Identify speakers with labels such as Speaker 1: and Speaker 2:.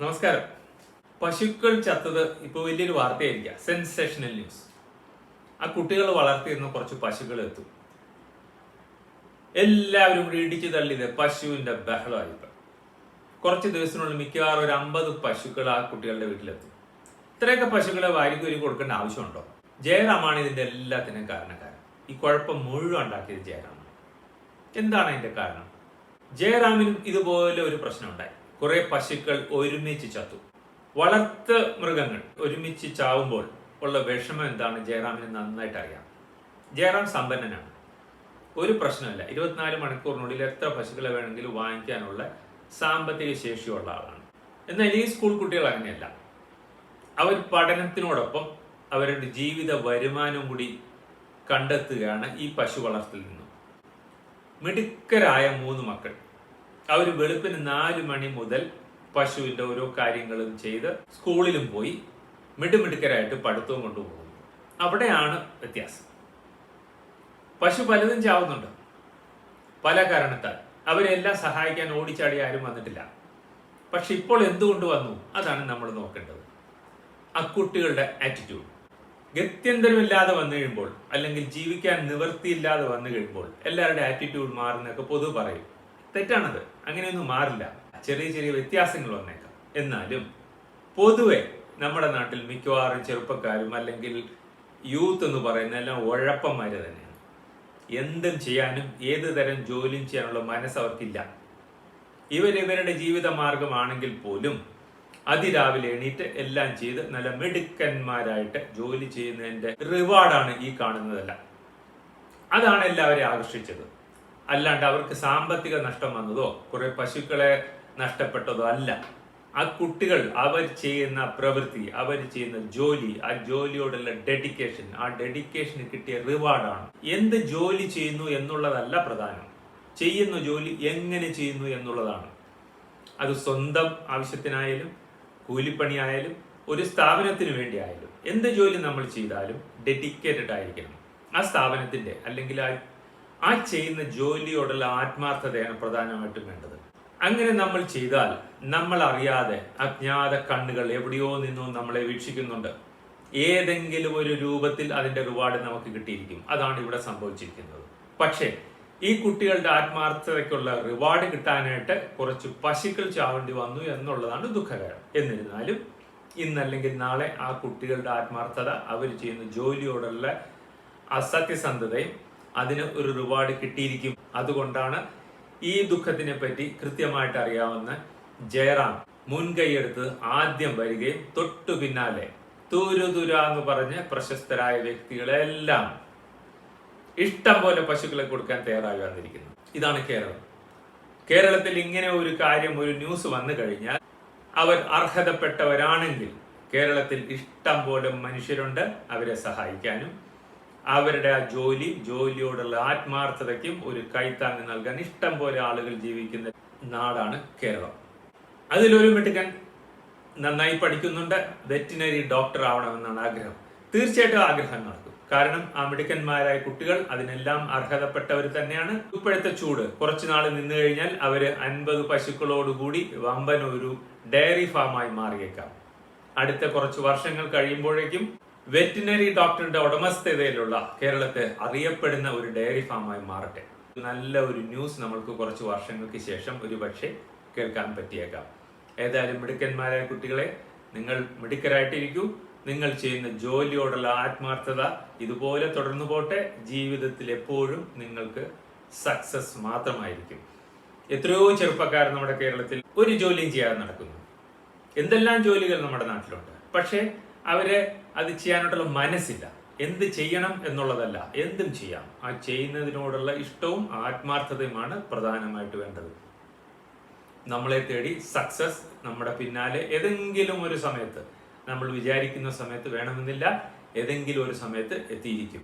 Speaker 1: നമസ്കാരം. പശുക്കൾ ചത്തത് ഇപ്പോൾ വലിയൊരു വാർത്തയായിരിക്കാം. സെൻസേഷണൽ ന്യൂസ് ആ കുട്ടികൾ വളർത്തിയിരുന്ന കുറച്ച് പശുക്കൾ എത്തും. എല്ലാവരും കൂടി ഇടിച്ചു തള്ളിയത് പശുവിന്റെ ബഹളമായിപ്പം. കുറച്ച് ദിവസത്തിനുള്ളിൽ മിക്കവാറും ഒരു അമ്പത് പശുക്കൾ ആ കുട്ടികളുടെ വീട്ടിലെത്തും. ഇത്രയൊക്കെ പശുക്കളെ വാരിക്കൊരു കൊടുക്കേണ്ട ആവശ്യമുണ്ടോ? ജയറാമാണ് ഇതിന്റെ എല്ലാത്തിനും കാരണക്കാരൻ. ഈ കുഴപ്പം മുഴുവൻ ഉണ്ടാക്കിയത് ജയറാമാണ്. എന്താണ് അതിന്റെ കാരണം? ജയറാമിനും ഇതുപോലെ ഒരു പ്രശ്നമുണ്ടായി. കുറെ പശുക്കൾ ഒരുമിച്ച് ചത്തു. വളർത്ത മൃഗങ്ങൾ ഒരുമിച്ച് ചാവുമ്പോൾ ഉള്ള വിഷമം എന്താണ് ജയറാമിന് നന്നായിട്ട് അറിയാം. ജയറാം സമ്പന്നനാണ്. ഒരു പ്രശ്നമില്ല. ഇരുപത്തിനാല് മണിക്കൂറിനുള്ളിൽ എത്ര പശുക്കളെ വേണമെങ്കിലും വാങ്ങിക്കാനുള്ള സാമ്പത്തിക ശേഷിയുള്ള ആളാണ്. എന്നാൽ ഈ സ്കൂൾ കുട്ടികൾ അങ്ങനെയല്ല. അവർ പഠനത്തിനോടൊപ്പം അവരുടെ ജീവിത വരുമാനം കൂടി കണ്ടെത്തുകയാണ് ഈ പശു വളർത്തലിൽ നിന്നും. മിടുക്കരായ മൂന്ന് മക്കൾ. അവർ വെളുപ്പിന് നാല് മണി മുതൽ പശുവിന്റെ ഓരോ കാര്യങ്ങളും ചെയ്ത് സ്കൂളിലും പോയി മിടുമിടുക്കരായിട്ട് പഠിത്തവും കൊണ്ടുപോകുന്നു. അവിടെയാണ് വ്യത്യാസം. പശു പലതും ചാവുന്നുണ്ട്. പല കാരണത്താൽ. അവരെല്ലാം സഹായിക്കാൻ ഓടിച്ചാടി ആരും വന്നിട്ടില്ല. പക്ഷെ ഇപ്പോൾ എന്തുകൊണ്ട് വന്നു? അതാണ് നമ്മൾ നോക്കേണ്ടത്. അക്കുട്ടികളുടെ കുട്ടികളുടെ ആറ്റിറ്റ്യൂഡ് ഗത്യന്തരമില്ലാതെ വന്നു കഴിയുമ്പോൾ അല്ലെങ്കിൽ ജീവിക്കാൻ നിവൃത്തിയില്ലാതെ വന്നു കഴിയുമ്പോൾ എല്ലാവരുടെ ആറ്റിറ്റ്യൂഡ് മാറുന്നൊക്കെ പൊതു പറയും. തെറ്റാണത്. അങ്ങനെയൊന്നും മാറില്ല. ചെറിയ ചെറിയ വ്യത്യാസങ്ങൾ വന്നേക്കാം. എന്നാലും പൊതുവെ നമ്മുടെ നാട്ടിൽ മിക്കവാറും ചെറുപ്പക്കാരും അല്ലെങ്കിൽ യൂത്ത് എന്ന് പറയുന്ന എല്ലാം ഉഴപ്പന്മാര് തന്നെയാണ്. എന്തും ചെയ്യാനും ഏത് തരം ജോലിയും ചെയ്യാനുള്ള മനസ്സ് അവർക്കില്ല. ഇവർ ജീവിത മാർഗമാണെങ്കിൽ പോലും അതിരാവിലെ എണീറ്റ് എല്ലാം ചെയ്ത് നല്ല മിടുക്കന്മാരായിട്ട് ജോലി ചെയ്യുന്നതിന്റെ റിവാർഡാണ് ഈ കാണുന്നതല്ല. അതാണ് എല്ലാവരെയും ആകർഷിച്ചത്. അല്ലാണ്ട് അവർക്ക് സാമ്പത്തിക നഷ്ടം വന്നതോ കുറെ പശുക്കളെ നഷ്ടപ്പെട്ടതോ അല്ല. ആ കുട്ടികൾ അവർ ചെയ്യുന്ന പ്രവൃത്തി അവർ ചെയ്യുന്ന ജോലി ആ ജോലിയോടുള്ള ഡെഡിക്കേഷൻ ആ ഡെഡിക്കേഷന് കിട്ടിയ റിവാർഡാണ് എന്ത് ജോലി ചെയ്യുന്നു എന്നുള്ളതല്ല പ്രധാനം. ചെയ്യുന്ന ജോലി എങ്ങനെ ചെയ്യുന്നു എന്നുള്ളതാണ്. അത് സ്വന്തം ആവശ്യത്തിനായാലും കൂലിപ്പണിയായാലും ഒരു സ്ഥാപനത്തിന് വേണ്ടി ആയാലും എന്ത് ജോലി നമ്മൾ ചെയ്താലും ഡെഡിക്കേറ്റഡ് ആയിരിക്കണം. ആ സ്ഥാപനത്തിന്റെ അല്ലെങ്കിൽ ആ ആ ചെയ്യുന്ന ജോലിയോടുള്ള ആത്മാർത്ഥതയാണ് പ്രധാനമായിട്ടും വേണ്ടത്. അങ്ങനെ നമ്മൾ ചെയ്താൽ നമ്മൾ അറിയാതെ അജ്ഞാത കണ്ണുകൾ എവിടെയോ നിന്നോ നമ്മളെ വീക്ഷിക്കുന്നുണ്ട്. ഏതെങ്കിലും ഒരു രൂപത്തിൽ അതിന്റെ റിവാർഡ് നമുക്ക് കിട്ടിയിരിക്കും. അതാണ് ഇവിടെ സംഭവിച്ചിരിക്കുന്നത്. പക്ഷേ ഈ കുട്ടികളുടെ ആത്മാർത്ഥതയ്ക്കുള്ള റിവാർഡ് കിട്ടാനായിട്ട് കുറച്ച് പശുക്കൾ ചാവേണ്ടി വന്നു എന്നുള്ളതാണ് ദുഃഖകരം. എന്നിരുന്നാലും ഇന്നല്ലെങ്കിൽ നാളെ ആ കുട്ടികളുടെ ആത്മാർത്ഥത അവർ ചെയ്യുന്ന ജോലിയോടുള്ള അസത്യസന്ധതയും അതിന് ഒരു റിവാർഡ് കിട്ടിയിരിക്കും. അതുകൊണ്ടാണ് ഈ ദുഃഖത്തിനെ പറ്റി കൃത്യമായിട്ട് അറിയാവുന്ന ജയറാം മുൻകൈയെടുത്ത് ആദ്യം വരികയും തൊട്ടു പിന്നാലെ തുരുതുര എന്ന് പറഞ്ഞ് പ്രശസ്തരായ വ്യക്തികളെല്ലാം ഇഷ്ടം പോലെ പശുക്കളെ കൊടുക്കാൻ തയ്യാറായി വന്നിരിക്കുന്നു. ഇതാണ് കേരളം. കേരളത്തിൽ ഇങ്ങനെ ഒരു കാര്യം ഒരു ന്യൂസ് വന്നു കഴിഞ്ഞാൽ അവർ അർഹതപ്പെട്ടവരാണെങ്കിൽ കേരളത്തിൽ ഇഷ്ടം പോലെ മനുഷ്യരുണ്ട്. അവരെ സഹായിക്കാനും അവരുടെ ആ ജോലി ജോലിയോടുള്ള ആത്മാർത്ഥതയ്ക്കും ഒരു കൈത്താങ്ങ് നൽകാൻ ഇഷ്ടം പോലെ ആളുകൾ ജീവിക്കുന്ന നാടാണ് കേരളം. അതിലൊരു മിടുക്കൻ നന്നായി പഠിക്കുന്നുണ്ട് വെറ്റിനറി ഡോക്ടർ ആവണമെന്നാണ് ആഗ്രഹം. തീർച്ചയായിട്ടും ആഗ്രഹം നടക്കും. കാരണം ആ മിടുക്കന്മാരായ കുട്ടികൾ അതിനെല്ലാം അർഹതപ്പെട്ടവർ തന്നെയാണ്. ഇപ്പോഴത്തെ ചൂട്. കുറച്ചു നാൾ നിന്ന് കഴിഞ്ഞാൽ അവർ അൻപത് പശുക്കളോടുകൂടി വമ്പൻ ഒരു ഡയറി ഫാമായി മാറിയേക്കാം. അടുത്ത കുറച്ച് വർഷങ്ങൾ കഴിയുമ്പോഴേക്കും വെറ്റിനറി ഡോക്ടറുടെ ഉടമസ്ഥതയിലുള്ള കേരളത്തെ അറിയപ്പെടുന്ന ഒരു ഡയറി ഫാമായി മാറട്ടെ. നല്ല ഒരു ന്യൂസ് നമ്മൾക്ക് കുറച്ച് വർഷങ്ങൾക്ക് ശേഷം ഒരു പക്ഷേ കേൾക്കാൻ പറ്റിയേക്കാം. ഏതായാലും മിടുക്കന്മാരായ കുട്ടികളെ നിങ്ങൾ മിടുക്കരായിട്ടിരിക്കൂ. നിങ്ങൾ ചെയ്യുന്ന ജോലിയോടുള്ള ആത്മാർത്ഥത ഇതുപോലെ തുടർന്നു പോട്ടെ. ജീവിതത്തിൽ എപ്പോഴും നിങ്ങൾക്ക് സക്സസ് മാത്രമായിരിക്കും. എത്രയോ ചെറുപ്പക്കാർ നമ്മുടെ കേരളത്തിൽ ഒരു ജോലിയും ചെയ്യാതെ നടക്കുന്നു. എന്തെല്ലാം ജോലികൾ നമ്മുടെ നാട്ടിലുണ്ട്? പക്ഷേ അവരെ അത് ചെയ്യാനായിട്ടുള്ള മനസ്സില്ല. എന്ത് ചെയ്യണം എന്നുള്ളതല്ല എന്തും ചെയ്യാം. ആ ചെയ്യുന്നതിനോടുള്ള ഇഷ്ടവും ആത്മാർത്ഥതയുമാണ് പ്രധാനമായിട്ട് വേണ്ടത്. നമ്മളെ തേടി സക്സസ് നമ്മുടെ പിന്നാലെ ഏതെങ്കിലും ഒരു സമയത്ത് നമ്മൾ വിചാരിക്കുന്ന സമയത്ത് വേണമെന്നില്ല ഏതെങ്കിലും ഒരു സമയത്ത് എത്തിയിരിക്കും.